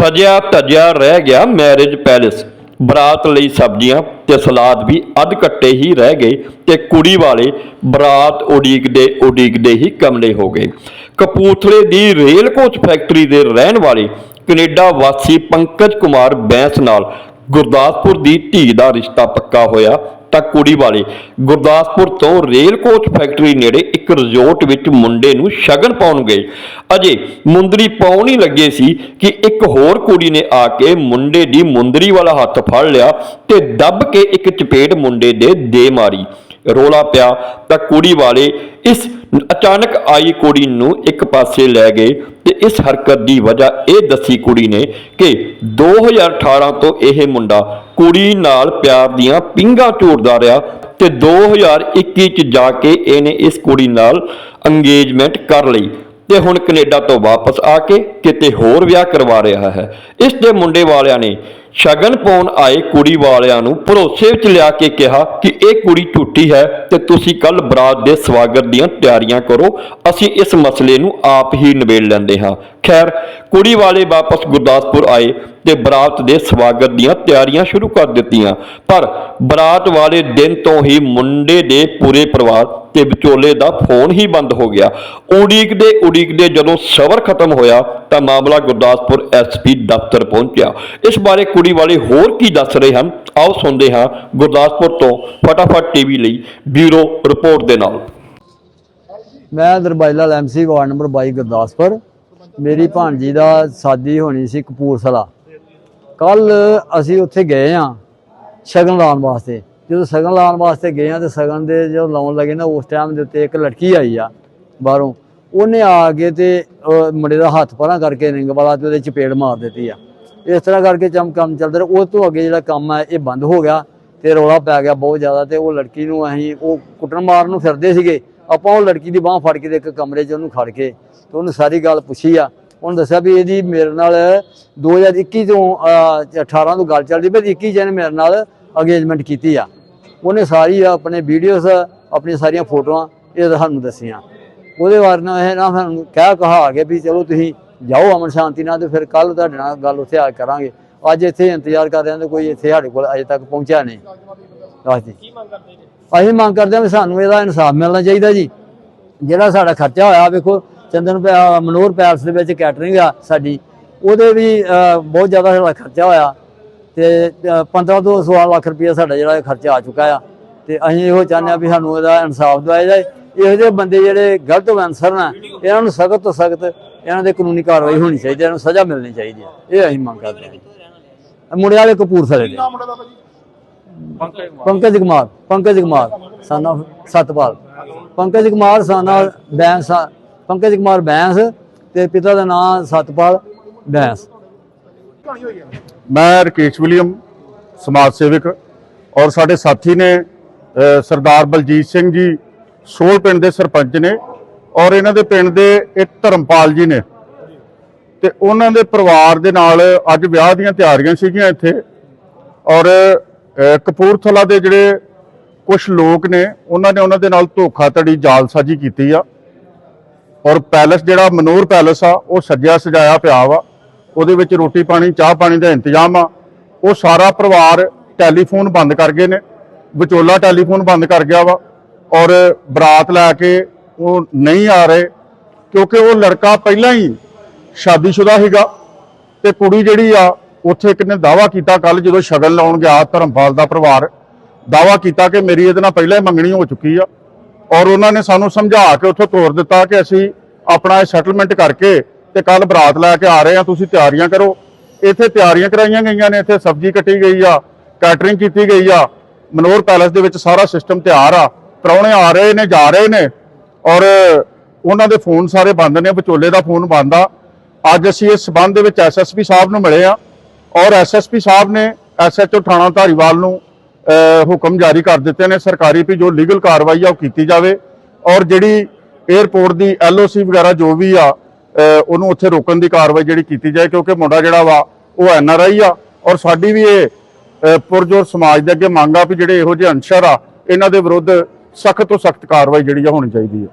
ਸਜਿਆ ਧਜਿਆ ਰਹਿ ਗਿਆ marriage palace ਬਰਾਤ ਲਈ ਸਬਜ਼ੀਆਂ ਤੇ ਸਲਾਦ ਵੀ ਅੱਧ ਕੱਟੇ ਹੀ ਰਹਿ ਗਏ ਤੇ ਕੁੜੀ ਵਾਲੇ ਬਰਾਤ ਉਡੀਕਦੇ ਉਡੀਕਦੇ ਹੀ ਕਮਲੇ ਹੋ ਗਏ। ਕਪੂਰਥਲੇ ਦੀ ਰੇਲ ਕੋਚ ਫੈਕਟਰੀ ਦੇ ਰਹਿਣ ਵਾਲੇ ਕੈਨੇਡਾ ਵਾਸੀ ਪੰਕਜ ਕੁਮਾਰ ਬੈਂਸ ਨਾਲ ਗੁਰਦਾਸਪੁਰ ਦੀ ਧੀ ਦਾ ਰਿਸ਼ਤਾ ਪੱਕਾ ਹੋਇਆ। ਤਾਂ ਕੁੜੀ ਵਾਲੇ। ਗੁਰਦਾਸਪੁਰ ਤੋਂ ਰੇਲ ਕੋਚ ਫੈਕਟਰੀ ਨੇੜੇ ਇੱਕ ਰਿਜ਼ੋਰਟ ਵਿੱਚ ਮੁੰਡੇ ਨੂੰ ਸ਼ਗਨ ਪਾਉਣ ਗਏ। ਅਜੇ ਮੁੰਦਰੀ ਪਾਉਣ ਹੀ ਲੱਗੇ ਸੀ ਕਿ ਇੱਕ ਹੋਰ ਕੁੜੀ ਨੇ ਆ ਕੇ ਮੁੰਡੇ ਦੀ ਮੁੰਦਰੀ ਵਾਲਾ ਹੱਥ ਫੜ ਲਿਆ ਤੇ ਦੱਬ ਕੇ ਇੱਕ ਚਪੇੜ ਮੁੰਡੇ ਦੇ ਦੇ ਮਾਰੀ। ਰੋਲਾ ਪਿਆ ਤਾਂ ਕੁੜੀ ਵਾਲੇ ਇਸ ਅਚਾਨਕ ਆਈ ਕੁੜੀ ਨੂੰ ਇੱਕ ਪਾਸੇ ਲੈ ਗਏ ਤੇ ਇਸ ਹਰਕਤ ਦੀ ਵਜ੍ਹਾ ਇਹ ਦੱਸੀ ਕੁੜੀ ਨੇ ਕਿ 2018 ਤੋਂ ਇਹ ਮੁੰਡਾ ਕੁੜੀ ਨਾਲ ਪਿਆਰ ਦੀਆਂ ਪਿੰਗਾ ਝੂੜਦਾ ਰਿਹਾ ਤੇ 2021 ਚ ਜਾ ਕੇ ਇਹਨੇ ਇਸ ਕੁੜੀ ਨਾਲ ਅੰਗੇਜਮੈਂਟ ਕਰ ਲਈ ਤੇ ਹੁਣ ਕੈਨੇਡਾ ਤੋਂ ਵਾਪਸ ਆ ਕੇ ਕਿਤੇ ਹੋਰ ਵਿਆਹ ਕਰਵਾ ਰਿਹਾ ਹੈ। ਇਸ ਦੇ ਮੁੰਡੇ ਵਾਲਿਆਂ ਨੇ ਸ਼ਗਨ ਪਾਉਣ ਆਏ ਕੁੜੀ ਵਾਲਿਆਂ ਨੂੰ ਭਰੋਸੇ ਵਿੱਚ ਲਿਆ ਕੇ ਕਿਹਾ ਕਿ ਇਹ ਕੁੜੀ ਝੂਠੀ ਹੈ ਤੇ ਤੁਸੀਂ ਕੱਲ ਬਰਾਤ ਦੇ ਸਵਾਗਤ ਦੀਆਂ ਤਿਆਰੀਆਂ ਕਰੋ। ਅਸੀਂ ਇਸ ਮਸਲੇ ਨੂੰ ਆਪ ਹੀ ਨਿਬੇੜ ਲੈਂਦੇ ਹਾਂ। ਖੈਰ ਕੁੜੀ ਵਾਲੇ ਵਾਪਸ ਗੁਰਦਾਸਪੁਰ ਆਏ ਤੇ ਬਰਾਤ ਦੇ ਸਵਾਗਤ ਦੀਆਂ ਤਿਆਰੀਆਂ ਸ਼ੁਰੂ ਕਰ ਦਿੱਤੀਆਂ। ਪਰ ਬਰਾਤ ਵਾਲੇ ਦਿਨ ਤੋਂ ਹੀ ਮੁੰਡੇ ਦੇ ਪੂਰੇ ਪਰਿਵਾਰ ਤੇ ਵਿਚੋਲੇ ਦਾ ਫੋਨ ਹੀ ਬੰਦ ਹੋ ਗਿਆ। ਉਡੀਕਦੇ ਉਡੀਕਦੇ ਜਦੋਂ ਸਬਰ ਖਤਮ ਹੋਇਆ ਤਾਂ ਮਾਮਲਾ ਗੁਰਦਾਸਪੁਰ ਐਸਪੀ ਦਫ਼ਤਰ ਪਹੁੰਚਿਆ। ਇਸ ਬਾਰੇ ਕੁੜੀ ਵਾਲੇ ਹੋਰ ਕੀ ਦੱਸ ਰਹੇ ਹਨ? ਆਓ ਸੁਣਦੇ ਹਾਂ ਗੁਰਦਾਸਪੁਰ ਤੋਂ ਫਟਾਫਟ ਟੀਵੀ ਲਈ ਬਿਊਰੋ ਰਿਪੋਰਟ ਦੇ ਨਾਲ। ਮੈਂ ਦਰਬਾਈ ਐਮਸੀ ਵਾਰਡ ਨੰਬਰ 22 ਗੁਰਦਾਸਪੁਰ। ਮੇਰੀ ਭਾਣਜੀ ਦਾ ਸਾਦੀ ਹੋਣੀ ਸੀ ਕਪੂਰਥਲਾ। ਕੱਲ ਅਸੀਂ ਉੱਥੇ ਗਏ ਆ ਸ਼ਗਨ ਲਾਉਣ ਵਾਸਤੇ। ਜਦੋਂ ਸ਼ਗਨ ਲਾਉਣ ਵਾਸਤੇ ਗਏ ਆ ਤੇ ਸ਼ਗਨ ਦੇ ਜਦੋਂ ਲਾਉਣ ਲੱਗੇ ਨਾ, ਉਸ ਟਾਈਮ ਦੇ ਉੱਤੇ ਇੱਕ ਲੜਕੀ ਆਈ ਆ ਬਾਹਰੋਂ। ਉਹਨੇ ਆ ਕੇ ਤੇ ਮੁੰਡੇ ਦਾ ਹੱਥ ਪਰਾਂ ਕਰਕੇ ਰਿੰਗ ਵਾਲਾ ਤੇ ਉਹਦੇ ਚਪੇੜ ਮਾਰ ਦਿੱਤੀ ਆ। ਇਸ ਤਰ੍ਹਾਂ ਕਰਕੇ ਚਮ ਕੰਮ ਚੱਲਦਾ ਰਿਹਾ। ਉਸ ਤੋਂ ਅੱਗੇ ਜਿਹੜਾ ਕੰਮ ਹੈ ਇਹ ਬੰਦ ਹੋ ਗਿਆ ਤੇ ਰੌਲਾ ਪੈ ਗਿਆ ਬਹੁਤ ਜ਼ਿਆਦਾ ਤੇ ਉਹ ਲੜਕੀ ਨੂੰ ਅਸੀਂ, ਉਹ ਕੁੱਟਣ ਮਾਰਨ ਨੂੰ ਫਿਰਦੇ ਸੀਗੇ। ਆਪਾਂ ਉਹ ਲੜਕੀ ਦੀ ਬਾਹ ਫੜ ਕੇ ਤੇ ਇੱਕ ਕਮਰੇ 'ਚ ਉਹਨੂੰ ਖੜ ਕੇ ਤੇ ਉਹਨੂੰ ਸਾਰੀ ਗੱਲ ਪੁੱਛੀ ਆ। ਉਹਨੂੰ ਦੱਸਿਆ ਵੀ ਇਹਦੀ ਮੇਰੇ ਨਾਲ 2021 ਤੋਂ ਅਹ, 18 ਤੋਂ ਗੱਲ ਚੱਲਦੀ ਪਈ 21 ਜਨ ਮੇਰੇ ਨਾਲ ਅਗੇਜਮੈਂਟ ਕੀਤੀ ਆ। ਉਹਨੇ ਸਾਰੀ ਆਪਣੇ ਵੀਡੀਓਜ਼ ਆਪਣੀਆਂ ਸਾਰੀਆਂ ਫੋਟੋਆਂ ਇਹ ਸਾਨੂੰ ਦੱਸੀਆਂ। ਉਹਦੇ ਬਾਰੇ ਨਾਲ ਇਹ ਨਾ ਸਾਨੂੰ ਕਹਿ ਕਹਾ ਕੇ ਵੀ ਚਲੋ ਤੁਸੀਂ ਜਾਓ ਅਮਨ ਸ਼ਾਂਤੀ ਨਾਲ ਤੇ ਫਿਰ ਕੱਲ ਤੁਹਾਡੇ ਨਾਲ ਗੱਲ ਉੱਥੇ ਆ ਕਰਾਂਗੇ। ਅੱਜ ਇੱਥੇ ਇੰਤਜ਼ਾਰ ਕਰ ਰਹੇ ਹਾਂ ਤੇ ਕੋਈ ਇੱਥੇ ਸਾਡੇ ਕੋਲ ਅਜੇ ਤੱਕ ਪਹੁੰਚਿਆ ਨਹੀਂ। ਬਸ ਜੀ? ਅਸੀਂ ਮੰਗ ਕਰਦੇ ਹਾਂ ਵੀ ਸਾਨੂੰ ਇਹਦਾ ਇਨਸਾਫ ਮਿਲਣਾ ਚਾਹੀਦਾ ਜੀ। ਜਿਹੜਾ ਸਾਡਾ ਖਰਚਾ ਹੋਇਆ ਵੇਖੋ ਚੰਦਨ ਪੈ- ਮਨੋਹਰ ਪੈਲਸ ਦੇ ਵਿੱਚ ਕੈਟਰਿੰਗ ਆ ਸਾਡੀ ਉਹਦੇ ਵੀ ਬਹੁਤ ਜ਼ਿਆਦਾ ਸਾਡਾ ਖਰਚਾ ਹੋਇਆ ਤੇ ਅਹ, 15 ਤੋਂ 16 ਲੱਖ ਰੁਪਏ ਸਾਡਾ ਜਿਹੜਾ ਖਰਚਾ ਆ ਚੁੱਕਾ ਆ। ਤੇ ਅਸੀਂ ਇਹੋ ਚਾਹੁੰਦੇ ਆ ਵੀ ਸਾਨੂੰ ਇਹਦਾ ਇਨਸਾਫ ਦਿਵਾਇਆ ਜਾਏ। ਇਹੋ ਜਿਹੇ ਬੰਦੇ ਜਿਹੜੇ ਗਲਤ ਅਨਸਰ ਨੇ ਇਹਨਾਂ ਨੂੰ ਸਖਤ ਤੋਂ ਸਖਤ ਇਹਨਾਂ ਦੇ ਕਾਨੂੰਨੀ ਕਾਰਵਾਈ ਹੋਣੀ ਚਾਹੀਦੀ ਹੈ ਇਹਨਾਂ ਨੂੰ ਸਜ਼ਾ ਮਿਲਣੀ ਚਾਹੀਦੀ ਹੈ। ਇਹ ਅਸੀਂ ਮੰਗ ਕਰਦੇ ਹਾਂ ਮੁੰਡੇ ਵਾਲੇ ਕਪੂਰਥਲੇ ਦੇ। ਪੰਕਜ ਕੁਮਾਰ ਪੰਕਜ ਕੁਮਾਰ ਸਾਨਾ ਸਤਪਾਲ। ਪੰਕਜ ਕੁਮਾਰ ਸਾਨਾ ਬੈਂਸ, ਪੰਕਜ ਕੁਮਾਰ ਬੈਂਸ ਤੇ ਪਿਤਾ ਦਾ ਨਾਮ ਸਤਪਾਲ ਬੈਂਸ। ਮੈਂ ਰਕੇਸ਼ ਵਿਲੀਅਮ, ਸਮਾਜ ਸੇਵਕ, ਔਰ ਸਾਡੇ ਸਾਥੀ ਨੇ ਸਰਦਾਰ ਬਲਜੀਤ ਸਿੰਘ ਜੀ, ਸੋਲ ਪਿੰਡ ਦੇ ਸਰਪੰਚ ਨੇ, ਔਰ ਇਹਨਾਂ ਦੇ ਪਿੰਡ ਦੇ ਇੱਕ ਧਰਮਪਾਲ ਜੀ ਨੇ। ਤੇ ਉਹਨਾਂ ਦੇ ਪਰਿਵਾਰ ਦੇ ਨਾਲ ਅੱਜ ਵਿਆਹ ਦੀਆਂ ਤਿਆਰੀਆਂ ਸੀਗੀਆਂ ਇੱਥੇ, ਔਰ ਕਪੂਰਥਲਾ ਦੇ ਜਿਹੜੇ ਕੁਝ ਲੋਕ ਨੇ, ਉਹਨਾਂ ਨੇ ਉਹਨਾਂ ਦੇ ਨਾਲ ਧੋਖਾਧੜੀ, ਜਾਲਸਾਜੀ ਕੀਤੀ ਆ। ਔਰ ਪੈਲਸ ਜਿਹੜਾ ਮਨੂਰ ਪੈਲਸ ਆ, ਉਹ ਸੱਜਿਆ ਸਜਾਇਆ ਪਿਆ ਵਾ। ਉਹਦੇ ਵਿੱਚ ਰੋਟੀ ਪਾਣੀ, ਚਾਹ ਪਾਣੀ ਦਾ ਇੰਤਜ਼ਾਮ ਆ। ਉਹ ਸਾਰਾ ਪਰਿਵਾਰ ਟੈਲੀਫੋਨ ਬੰਦ ਕਰ ਗਏ ਨੇ। ਵਿਚੋਲਾ ਟੈਲੀਫੋਨ ਬੰਦ ਕਰ ਗਿਆ ਵਾ। ਔਰ ਬਰਾਤ ਲੈ ਕੇ ਉਹ ਨਹੀਂ ਆ ਰਹੇ, ਕਿਉਂਕਿ ਉਹ ਲੜਕਾ ਪਹਿਲਾਂ ਹੀ ਸ਼ਾਦੀशुदा ਸੀਗਾ। ਤੇ ਕੁੜੀ ਜਿਹੜੀ ਆ ਉੱਥੇ ਇੱਕ ਨੇ ਦਾਵਾ ਕੀਤਾ ਕੱਲ ਜਦੋਂ ਸ਼ਗਨ ਲਾਉਣ ਗਿਆ ਧਰਮਪਾਲ ਦਾ ਪਰਿਵਾਰ ਦਾਵਾ ਕੀਤਾ ਕਿ ਮੇਰੀ ਇਹਦੇ ਨਾਲ ਪਹਿਲਾਂ ਹੀ ਮੰਗਣੀ ਹੋ ਚੁੱਕੀ ਆ। ਔਰ ਉਹਨਾਂ ਨੇ ਸਾਨੂੰ ਸਮਝਾ ਕੇ ਉੱਥੋਂ ਤੋਰ ਦਿੱਤਾ ਕਿ ਅਸੀਂ ਆਪਣਾ ਇਹ ਸੈਟਲਮੈਂਟ ਕਰਕੇ ਤੇ ਕੱਲ ਬਰਾਤ ਲੈ ਕੇ ਆ ਰਹੇ ਆ, ਤੁਸੀਂ ਤਿਆਰੀਆਂ ਕਰੋ। ਇੱਥੇ ਤਿਆਰੀਆਂ ਕਰਾਈਆਂ ਗਈਆਂ ਨੇ, ਇੱਥੇ ਸਬਜ਼ੀ ਕੱਟੀ ਗਈ ਆ ਕੈਟਰਿੰਗ ਕੀਤੀ ਗਈ ਆ। ਮਨੋਰ ਪੈਲੇਸ ਦੇ ਵਿੱਚ ਸਾਰਾ ਸਿਸਟਮ ਤਿਆਰ ਆ। ਪ੍ਰਾਹੁਣੇ ਆ ਰਹੇ ਨੇ, ਜਾ ਰਹੇ ਨੇ। ਔਰ ਉਹਨਾਂ ਦੇ ਫੋਨ ਸਾਰੇ ਬੰਦ ਨੇ, ਵਿਚੋਲੇ ਦਾ ਫੋਨ ਬੰਦ ਆ। ਅੱਜ ਅਸੀਂ ਇਸ ਸਬੰਧ ਦੇ ਵਿੱਚ ਐਸਐਸਪੀ ਸਾਹਿਬ ਨੂੰ ਮਿਲੇ ਆ। ਔਰ ਐਸਐਸਪੀ ਸਾਹਿਬ ਨੇ ਐਸਐਚਓ ਥਾਣਾ ਧਾਰੀਵਾਲ ਨੂੰ ਹੁਕਮ ਜਾਰੀ ਕਰ ਦਿੱਤੇ ਨੇ ਸਰਕਾਰੀ ਵੀ ਜੋ ਲੀਗਲ ਕਾਰਵਾਈ ਆ ਉਹ ਕੀਤੀ ਜਾਵੇ ਔਰ ਜਿਹੜੀ 에ਅਰਪੋਰਟ ਦੀ ਐਲਓਸੀ ਵਗੈਰਾ ਜੋ ਵੀ ਆ ਉਹਨੂੰ ਉੱਥੇ ਰੋਕਣ ਦੀ ਕਾਰਵਾਈ ਜਿਹੜੀ ਕੀਤੀ ਜਾਏ ਕਿਉਂਕਿ ਮੁੰਡਾ ਜਿਹੜਾ ਵਾ ਉਹ ਐਨਆਰਆਈ ਆ ਔਰ ਸਾਡੀ ਵੀ ਇਹ ਪੁਰਜੋਰ ਸਮਾਜ ਦੇ ਅੱਗੇ ਮੰਗ ਆ ਵੀ ਜਿਹੜੇ ਇਹੋ ਜਿਹੇ ਅਨਸਰ ਆ, ਇਹਨਾਂ ਦੇ ਵਿਰੁੱਧ ਸਖਤ ਤੋਂ ਸਖਤ ਕਾਰਵਾਈ ਜਿਹੜੀ ਆ ਹੋਣੀ ਚਾਹੀਦੀ ਆ।